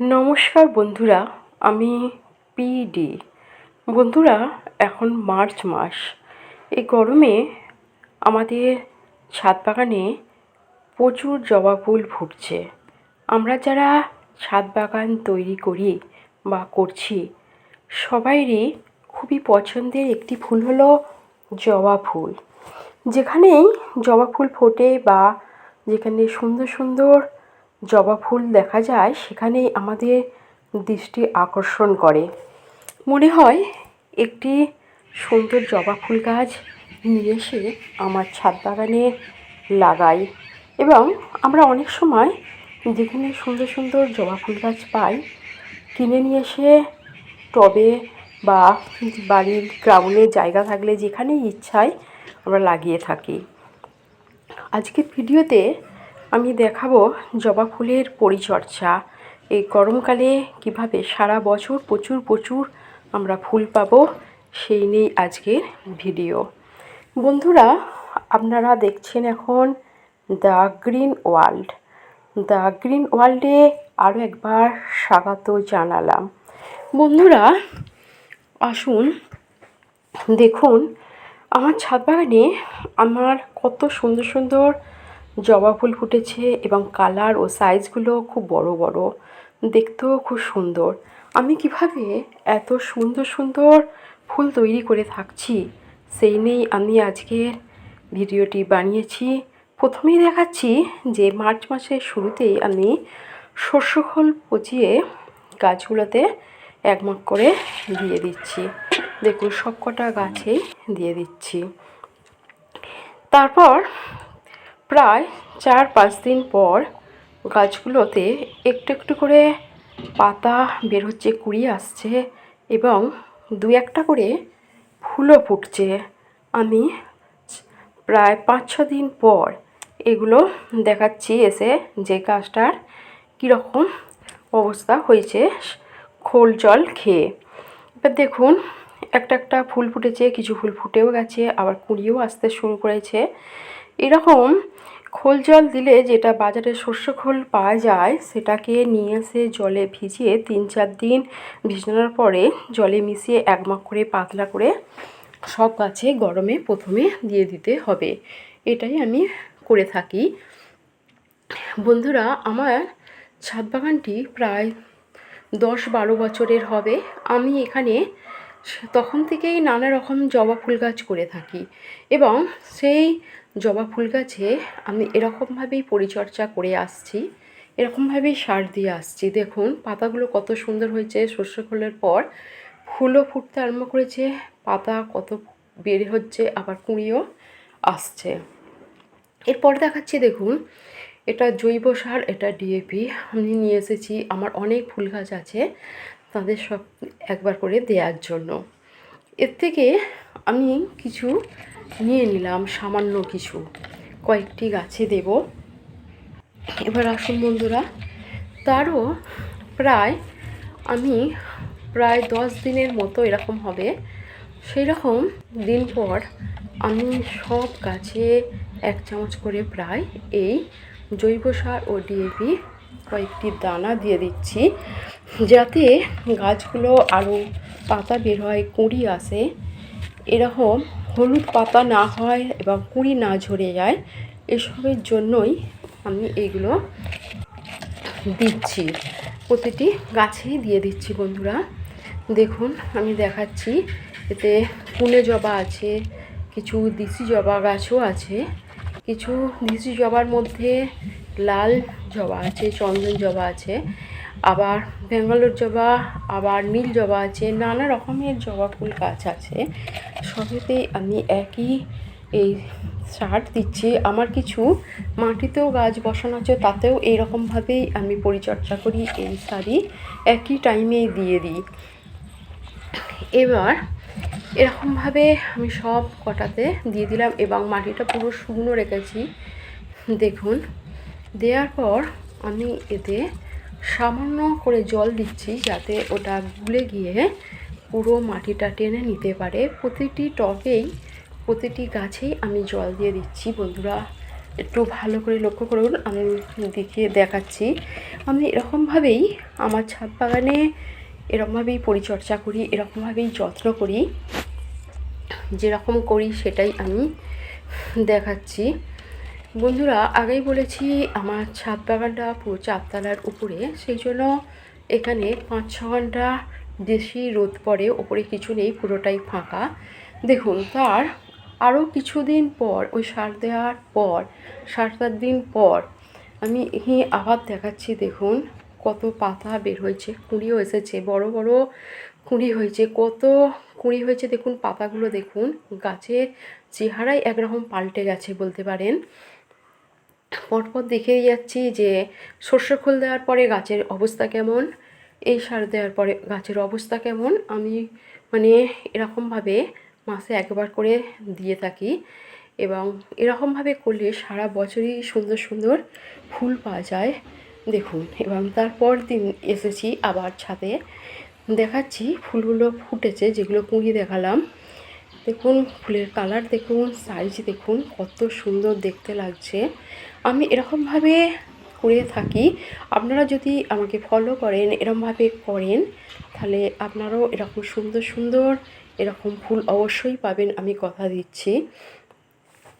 নমস্কার বন্ধুরা, আমি পিডি বন্ধুরা, এখন মার্চ মাস। এই গরমে আমাদের ছাদ বাগানে প্রচুর জবা ফুল ফুটছে। আমরা যারা ছাদ বাগান তৈরি করি বা করছি, সবাইরই খুবই পছন্দের একটি ফুল হলো জবা ফুল। যেখানেই জবা ফুল ফোটে বা যেখানে সুন্দর সুন্দর জবা ফুল দেখা যায়, সেখানেই আমাদের দৃষ্টি আকর্ষণ করে। মনে হয় একটি সুন্দর জবা ফুল গাছ নিয়ে এসে আমার ছাদ বাগানে লাগাই। এবং আমরা অনেক সময় যেখানে সুন্দর সুন্দর জবা ফুল গাছ পাই, কিনে নিয়ে এসে টবে বা বাড়ির গ্রাউন্ডে জায়গা থাকলে যেখানেই ইচ্ছায় আমরা লাগিয়ে থাকি। আজকের ভিডিওতে আমি দেখাবো জবা ফুলের পরিচর্যা। এই গরমকালে কীভাবে সারা বছর প্রচুর প্রচুর আমরা ফুল পাবো, সেই নিয়েই আজকের ভিডিও। বন্ধুরা, আপনারা দেখছেন এখন the green world. The green ওয়ার্ল্ডে আরও একবার স্বাগত জানালাম। বন্ধুরা, আসুন, দেখুন, আমার ছাদ বাগানে আমার কত সুন্দর সুন্দর জবা ফুল ফুটেছে এবং কালার ও সাইজগুলো খুব বড় বড়। দেখতেও খুব সুন্দর। আমি কীভাবে এত সুন্দর সুন্দর ফুল তৈরি করে থাকছি সেই নিয়েই আমি আজকের ভিডিওটি বানিয়েছি। প্রথমেই দেখাচ্ছি যে মার্চ মাসের শুরুতেই আমি শস্য খোল পচিয়ে গাছগুলোতে একমক করে দিয়ে দিচ্ছি। দেখুন সব কটা গাছেই দিয়ে দিচ্ছি। তারপর প্রায় চার পাঁচ দিন পর গাছগুলোতে একটু একটু করে পাতা বের হচ্ছে, কুড়ি আসছে এবং দু একটা করে ফুলও ফুটছে। আমি প্রায় পাঁচ ছ দিন পর এগুলো দেখাচ্ছি এসে যে গাছটার কীরকম অবস্থা হয়েছে খোল জল খেয়ে। এবার দেখুন, একটা একটা ফুল ফুটেছে, কিছু ফুল ফুটেও গেছে, আবার কুঁড়িও আসতে শুরু করেছে। এরকম খোল জল দিলে যেটা বাজারে শস্য খোল পাওয়া যায়, সেটাকে নিয়ে এসে জলে ভিজিয়ে তিন চার দিন ভিজানোর পরে জলে মিশিয়ে একমাক করে পাতলা করে সব গাছে গরমে প্রথমে দিয়ে দিতে হবে। এটাই আমি করে থাকি। বন্ধুরা, আমার ছাদ বাগানটি প্রায় দশ বারো বছরের হবে। আমি এখানে তখন থেকেই নানা রকম জবা ফুল গাছ করে থাকি এবং সেই জবা ফুল গাছে আমি এরকমভাবেই পরিচর্যা করে আসছি। এরকমভাবেই সার দিয়ে আসছি। দেখুন, পাতাগুলো কত সুন্দর হয়েছে। শস্য খোলের পর ফুলও ফুটতে আরম্ভ করেছে। পাতা কত বের হচ্ছে, আবার কুঁড়িও আসছে। এরপর দেখাচ্ছি, দেখুন, এটা জৈব সার, এটা ডিএপি আমি নিয়ে এসেছি। আমার অনেক ফুল গাছ আছে, তাদের সব একবার করে দেওয়ার জন্য। এর থেকে আমি কিছু নিয়ে নিলাম সামান্য কিছু। কয়েকটি গাছে দেব। এবার আসুন বন্ধুরা, তারও প্রায় আমি প্রায় দশ দিনের মতো এরকম হবে। সেই রকম দিন পর আমি সব গাছে এক চামচ করে প্রায় এই জৈব সার ও ডিএপি কয়েকটি দানা দিয়ে দিচ্ছি, যাতে গাছগুলো আরও পাতা বের হয়, কুঁড়ি আসে। এরকম হলুদ পাতা না হয় এবং কুঁড়ি না ঝরে যায়, এসবের জন্যই আমি এগুলো দিচ্ছি। প্রতিটি গাছেই দিয়ে দিচ্ছি বন্ধুরা। দেখুন, আমি দেখাচ্ছি। এতে পুনে জবা আছে, কিছু দিশি জবা গাছও আছে, কিছু দিশি জবার মধ্যে লাল জবা আছে, চন্দন জবা আছে। আবার ব্যাঙ্গালোর জবা, আবার নীল জবা আছে, নানা রকমের জবা ফুল গাছ আছে। সবেতেই আমি একই এই সার দিচ্ছি। আমার কিছু মাটিতেও গাছ বসানো আছে, তাতেও এইরকমভাবেই আমি পরিচর্যা করি এই সারই। একই টাইমেই দিয়ে দিই। এবার এরকমভাবে আমি সব কটাতে দিয়ে দিলাম এবং মাটিটা পুরো শুকনো রেখেছি। দেখুন, দেওয়ার পর আমি এতে সামান্য করে জল দিচ্ছি যাতে ওটা গুলে গিয়ে পুরো মাটিটা টেনে নিতে পারে। প্রতিটি টবেই, প্রতিটি গাছেই আমি জল দিয়ে দিচ্ছি। বন্ধুরা, একটু ভালো করে লক্ষ্য করুন, আমি দেখিয়ে দেখাচ্ছি। আমি এরকমভাবেই আমার ছাদ বাগানে এরকমভাবেই পরিচর্যা করি, এরকমভাবেই যত্ন করি। যেরকম করি সেটাই আমি দেখাচ্ছি। বন্ধুরা, আগেই বলেছি আমার ছাদ বাগানটা পুরো চারতলার উপরে। সেই জন্য এখানে পাঁচ ছ ঘণ্টা বেশি রোদ পড়ে, ওপরে কিছু নেই, পুরোটাই ফাঁকা। দেখুন, তার আরও কিছুদিন পর, ওই সার দেওয়ার পর সাত সাত দিন পর, আমি এখানে আবার দেখাচ্ছি, দেখুন, কত পাতা বের হয়েছে, কুঁড়িও এসেছে, বড় বড় কুঁড়ি হয়েছে, কত কুঁড়ি হয়েছে, দেখুন, পাতাগুলো দেখুন, গাছের চেহারাই একরকম পাল্টে গেছে বলতে পারেন। পরপর দেখেই যাচ্ছি যে সর্ষে খোল দেওয়ার পরে গাছের অবস্থা কেমন, এই সার দেওয়ার পরে গাছের অবস্থা কেমন, আমি মানে এরকমভাবে মাসে একবার করে দিয়ে থাকি এবং এরকমভাবে করলে সারা বছরই সুন্দর সুন্দর ফুল পাওয়া যায়। দেখুন, এবং তারপর দিন এসেছি আবার ছাদে। দেখাচ্ছি ফুলগুলো ফুটেছে, যেগুলো কুঁড়ি দেখালাম। দেখুন, ফুলের কালার দেখুন সাইজ দেখুন, কত সুন্দর দেখতে লাগছে। আমি এরকমভাবে করে থাকি। আপনারা যদি আমাকে ফলো করেন, এরকমভাবে করেন, তাহলে আপনারাও এরকম সুন্দর সুন্দর এরকম ফুল অবশ্যই পাবেন, আমি কথা দিচ্ছি।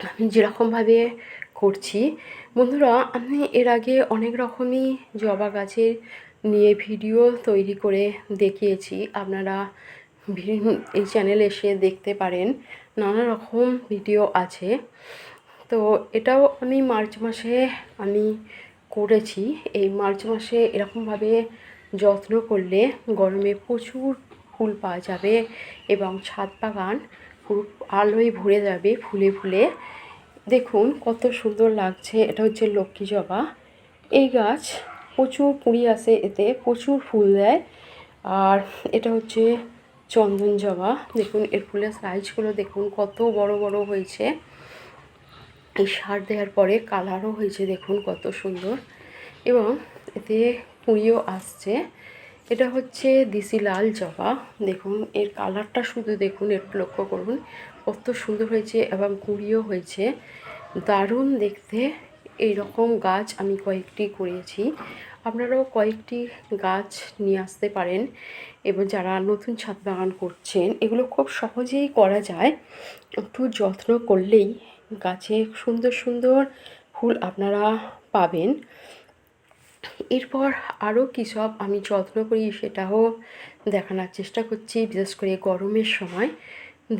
আমি যেরকমভাবে করছি। বন্ধুরা, আমি এর আগে অনেক রকমই জবা গাছের নিয়ে ভিডিও তৈরি করে দেখিয়েছি। আপনারা এই চ্যানেলে এসে দেখতে পারেন। নানা রকম ভিডিও আছে। তো এটাও আমি মার্চ মাসে আমি করেছি। এই মার্চ মাসে এরকমভাবে যত্ন করলে গরমে প্রচুর ফুল পাওয়া যাবে এবং ছাদ বাগান পুরো আলোয় ভরে যাবে ফুলে ফুলে। দেখুন কত সুন্দর লাগছে। এটা হচ্ছে লক্ষ্মী জবা। এই গাছ প্রচুর কুঁড়ি আসে এতে, প্রচুর ফুল দেয়। আর এটা হচ্ছে চন্দন জবা। দেখুন, এর ফুলের সাইজগুলো দেখুন, কত বড় বড় হয়েছে। এই সার দেওয়ার পরে কালারও হয়েছে, দেখুন কত সুন্দর। এবং এতে কুঁড়িও আসছে। এটা হচ্ছে দিসি লাল জবা। দেখুন, এর কালারটা শুধু দেখুন, একটু লক্ষ্য করুন। কত সুন্দর হয়েছে এবং কুঁড়িও হয়েছে। দারুণ দেখতে। এই রকম গাছ আমি কয়েকটি করেছি। আপনারাও কয়েকটি গাছ নিয়ে আসতে পারেন এবং যারা নতুন ছাদ বাগান করছেন, এগুলো খুব সহজেই করা যায়। একটু যত্ন করলেই গাছে সুন্দর সুন্দর ফুল আপনারা পাবেন। এরপর আরও কী সব আমি যত্ন করি সেটাও দেখানোর চেষ্টা করছি, বিশেষ করে গরমের সময়।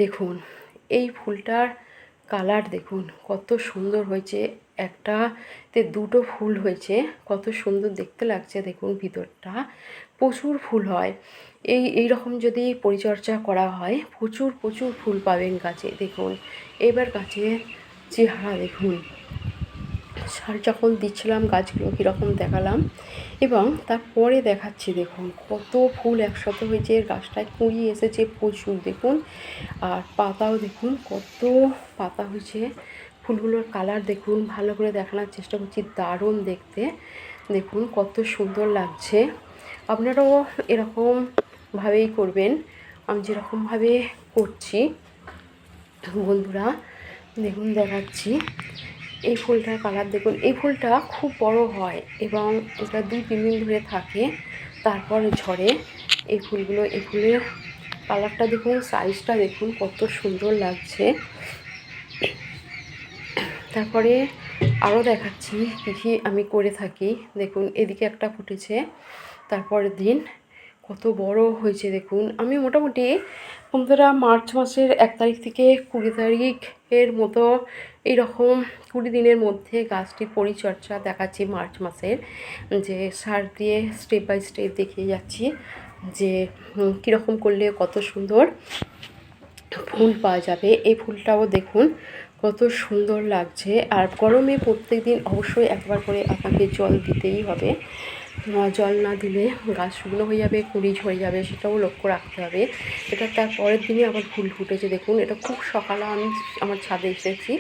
দেখুন, এই ফুলটার কালার দেখুন, কত সুন্দর হয়েছে। একটাতে দুটো ফুল হয়েছে। কত সুন্দর দেখতে লাগছে, দেখুন ভিতরটা। প্রচুর ফুল হয়। এই এই রকম যদি পরিচর্যা করা হয়, প্রচুর প্রচুর ফুল পাবেন গাছে, দেখুন। এবার গাছের চেহারা দেখুন। সার যখন দিচ্ছিলাম গাছগুলো কীরকম দেখালাম, এবং তারপরে দেখাচ্ছি, দেখুন। কত ফুল একসাথে হয়েছে, গাছটায় কুঁড়ি এসেছে প্রচুর, দেখুন। আর পাতাও দেখুন, কত পাতা হয়েছে। ফুলগুলোর কালার দেখুন, ভালো করে দেখানোর চেষ্টা করছি, দারুণ দেখতে। দেখুন কত সুন্দর লাগছে। আপনারাও এরকমভাবেই করবেন। আমি যেরকমভাবে করছি, বন্ধুরা, দেখুন দেখাচ্ছি। এই ফুলটার কালার দেখুন, এই ফুলটা খুব বড় হয় এবং এটা দুই, তিন দিন ধরে থাকে, তারপরে ঝরে। এই ফুলগুলো, এই ফুলের কালারটা দেখুন সাইজটা দেখুন কত সুন্দর লাগছে। তারপরে আরও দেখাচ্ছি কী কী আমি করে থাকি। দেখুন, এদিকে একটা ফুটেছে, তারপরের দিন কত বড় হয়েছে, দেখুন। আমি মোটামুটি বন্ধুরা মার্চ মাসের এক তারিখ থেকে কুড়ি তারিখের মতো এইরকম কুড়ি দিনের মধ্যে গাছটির পরিচর্যা দেখাচ্ছি মার্চ মাসের, যে সার দিয়ে স্টেপ বাই স্টেপ দেখিয়ে যাচ্ছি যে কীরকম করলে কত সুন্দর ফুল পাওয়া যাবে। এই ফুলটাও দেখুন কত সুন্দর লাগছে। আর গরমে প্রত্যেক দিন অবশ্যই একবার করে আপনাকে জল দিতেই হবে। জল না দিলে গাছ শুকনো হয়ে যাবে, কুড়ি ঝরে যাবে, সেটাও লক্ষ্য রাখতে হবে। এটা তার পরের দিনে আবার ফুল ফুটেছে, দেখুন। এটা খুব সকালে আমি আমার ছাদে এসেছি।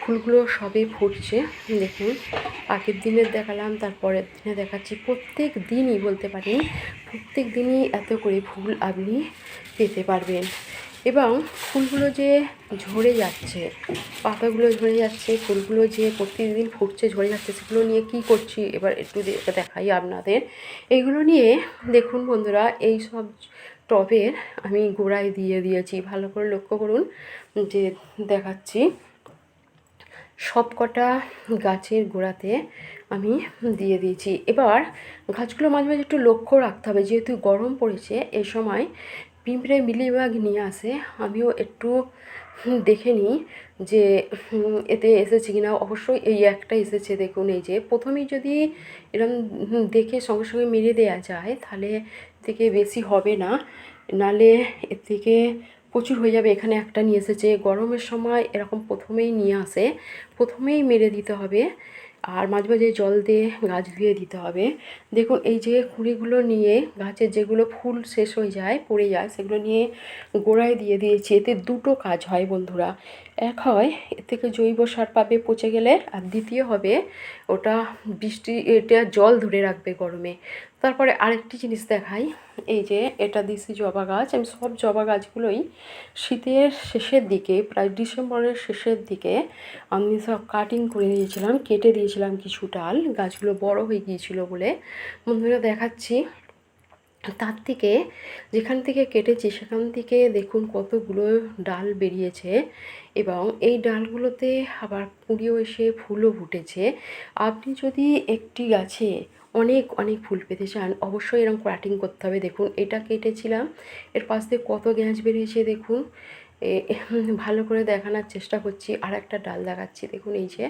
ফুলগুলো সবে ফুটছে, দেখুন। আগের দিনের দেখালাম তারপরের দিনে দেখাচ্ছি। প্রত্যেক দিনই বলতে পারি, প্রত্যেক দিনই এত করে ফুল আপনি পেতে পারবেন। এবং ফুলগুলো যে ঝরে যাচ্ছে, পাতাগুলো ঝরে যাচ্ছে, ফুলগুলো যে প্রতিদিন ফুটছে, ঝরে যাচ্ছে, সেগুলো নিয়ে কি করছি? এবার একটু দেখাই আপনাদের। এইগুলো নিয়ে দেখুন বন্ধুরা, এই সব টবের আমি গোড়ায় দিয়ে দিয়েছি। ভালো করে লক্ষ্য করুন, যে দেখাচ্ছি। সব কটা গাছের গোড়াতে আমি দিয়ে দিয়েছি। এবার গাছগুলো মাঝে মাঝে একটু লক্ষ্য রাখতে হবে, যেহেতু গরম পড়েছে, এই সময় পিঁপড়ে মিলিবাগ নিয়ে আসে। আমিও একটু দেখে নিই যে এতে এসেছে কিনা। অবশ্যই এই একটা এসেছে দেখুন এই যে প্রথমেই যদি এরম হুম, দেখে সঙ্গে সঙ্গে মেরে দেওয়া যায় তাহলে থেকে বেশি হবে না। নালে এর থেকে প্রচুর হয়ে যাবে। এখানে একটা নিয়ে এসেছে। গরমের সময় এরকম প্রথমেই নিয়ে আসে। প্রথমেই মেরে দিতে হবে। আর মাঝে মাঝে জল দিয়ে গাছ ধুয়ে দিতে হবে। দেখুন, এই যে খুঁড়িগুলো নিয়ে গাছের যেগুলো ফুল শেষ হয়ে যায়, পড়ে যায়, সেগুলো নিয়ে গোড়ায় দিয়ে দিয়েছি। এতে দুটো কাজ হয় বন্ধুরা। এক হয়, এর থেকে জৈব সার পাবে পচে গেলে, আর দ্বিতীয় হবে, ওটা বৃষ্টি, এটা জল ধরে রাখবে গরমে। তারপরে আরেকটি জিনিস দেখাই। এই যে এটা দিছি জবা গাছ। আমি সব জবা গাছগুলোই শীতের শেষের দিকে, প্রায় ডিসেম্বরের শেষের দিকে আমি সব কাটিং করে দিয়েছিলাম কেটে দিয়েছিলাম কিছু ডাল। গাছগুলো বড় হয়ে গিয়েছিল বলে বন্ধুরা দেখাচ্ছি। তার থেকে যেখান থেকে কেটেছি সেখান থেকে দেখুন কতগুলো ডাল বেরিয়েছে এবং এই ডালগুলোতে আবার কুঁড়িও এসে ফুলও ফুটেছে। আপনি যদি একটি গাছে অনেক অনেক ফুল পেতে চান অবশ্যই এরকম কাটিং করতে হবে। দেখুন, এটা কেটেছিলাম। এর পাশ দিয়ে কত গ্যাঁস বেরিয়েছে দেখুন। ভালো করে দেখানোর চেষ্টা করছি। আর একটা ডাল দেখাচ্ছি। দেখুন, এই যে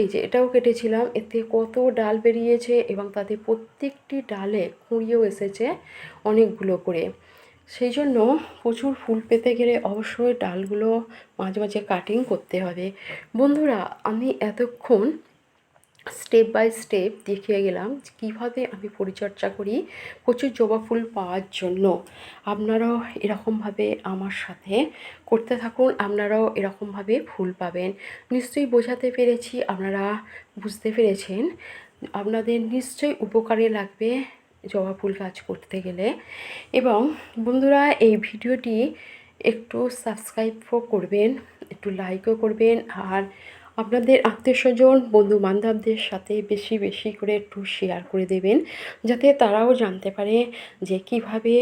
এই যে, এটাও কেটেছিলাম। এতে কত ডাল বেরিয়েছে এবং তাতে প্রত্যেকটি ডালে কুঁড়িয়েও এসেছে অনেকগুলো করে। সেই জন্য প্রচুর ফুল পেতে গেলে অবশ্যই ডালগুলো মাঝে মাঝে কাটিং করতে হবে। বন্ধুরা, আমি এতক্ষণ স্টেপ বাই স্টেপ দেখিয়ে গেলাম কীভাবে আমি পরিচর্যা করি, প্রচুর জবা ফুল পাওয়ার জন্য। আপনারাও এরকমভাবে আমার সাথে করতে থাকুন, আপনারাও এরকমভাবে ফুল পাবেন। নিশ্চয়ই বোঝাতে পেরেছি, আপনারা বুঝতে পেরেছেন। আপনাদের নিশ্চয়ই উপকারে লাগবে জবা ফুল গাছ করতে গেলে। এবং বন্ধুরা, এই ভিডিওটি একটু সাবস্ক্রাইবও করবেন, একটু লাইকও করবেন, আর আপনাদের আত্মীয় স্বজন বন্ধু বান্ধবদের সাথে বেশি বেশি করে একটু শেয়ার করে দেবেন, যাতে তারাও জানতে পারে যে কীভাবে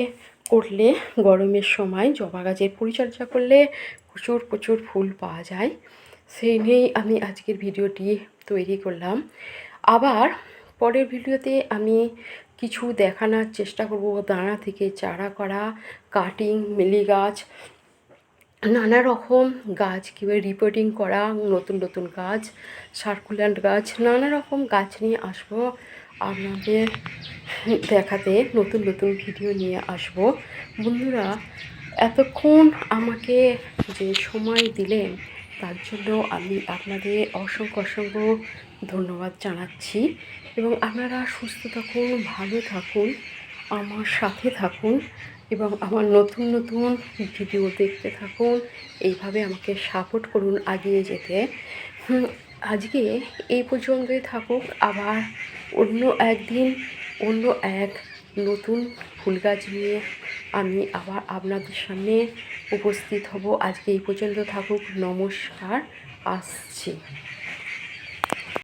করলে গরমের সময় জবা গাছের পরিচর্যা করলে প্রচুর প্রচুর ফুল পাওয়া যায়। সেই নিয়েই আমি আজকের ভিডিওটি তৈরি করলাম। আবার পরের ভিডিওতে আমি কিছু দেখানোর চেষ্টা করব, দানা থেকে চারা করা কাটিং মিলি গাছ নানা রকম গাছ কীভাবে রিপোর্টিং করা, নতুন নতুন গাছ সার্কুল্যান্ট গাছ, নানা রকম গাছ নিয়ে আসব। আপনাদের দেখাতে নতুন নতুন ভিডিও নিয়ে আসব। বন্ধুরা, এতক্ষণ আমাকে যে সময় দিলেন, তার জন্য আমি আপনাদের অসংখ্য অসংখ্য ধন্যবাদ জানাচ্ছি। এবং আপনারা সুস্থ থাকুন, ভালো থাকুন। আমার সাথে থাকুন এবং আমার নতুন নতুন ভিডিও দেখতে থাকুন। এইভাবে আমাকে সাপোর্ট করুন এগিয়ে যেতে। আজকে এই পর্যন্তই থাকুক। আবার অন্য একদিন, অন্য এক নতুন ফুল গাছ নিয়ে আমি আবার আপনাদের সামনে উপস্থিত হব। আজকে এই পর্যন্ত থাকুক। নমস্কার। আসছি।